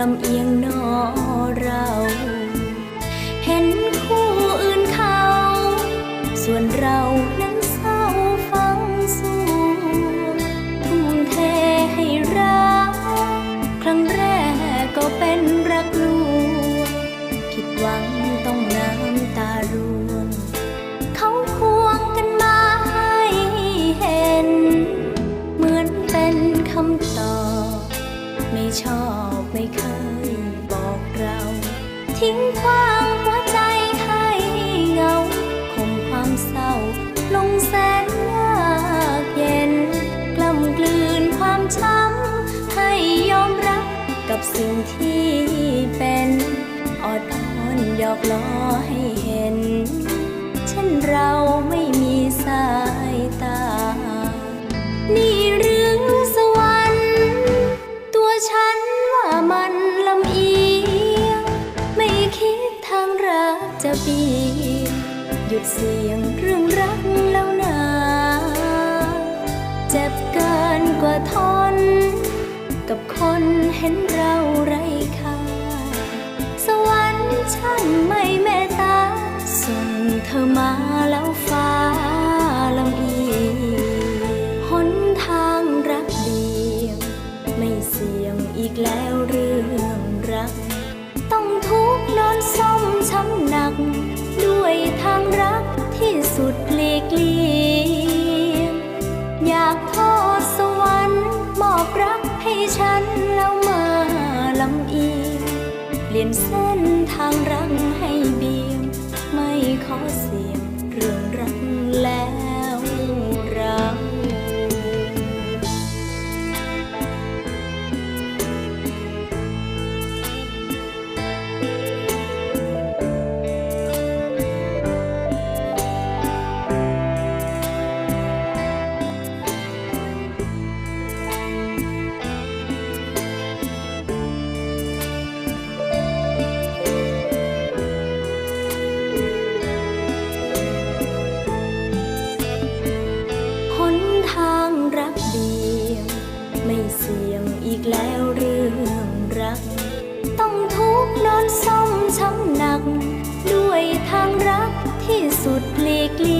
ลำเอียงนอเรา เห็นคู่อื่นเขา ส่วนเรานั้นเศร้าฟังสู้ทุ่มเทให้รัก ครั้งแรกก็เป็นรักลวงผิดหวังต้องน้ำตาร่วงเขาควงกันมาให้เห็น เหมือนเป็นคำตอบ ไม่ชอบ ไม่เคยบอกเรา ทิ้งความหัวใจให้เงาคมความเศร้า ลงแสนยากเย็น กล่ำกลืนความช้ำ ให้ยอมรับกับสิ่งที่เป็นอดทนหยอกล้อให้เห็น เช่นเราไม่มีสา จะเบียงหยุดเสียงเรื่องรักแล้วนาเจ็บเกินกว่าทน กับคนเห็นเราไร้ค่า สวรรค์ช่างไม่เมตตา ส่งเธอมาแล้วฟ้าลำเอียงหนทางรักเดียว ไม่เสี่ยงอีกแล้ว ฉันแล้วมาลำเอียงเปลี่ยนเส้นทางรักให้เบี่ยงไม่ขอสักเดียวไม่เสี่ยงอีกแล้วเรื่องรัก ต้องทุกข์นอนส้มช้ำหนัก ด้วยทางรักที่สุดหลีกเลี่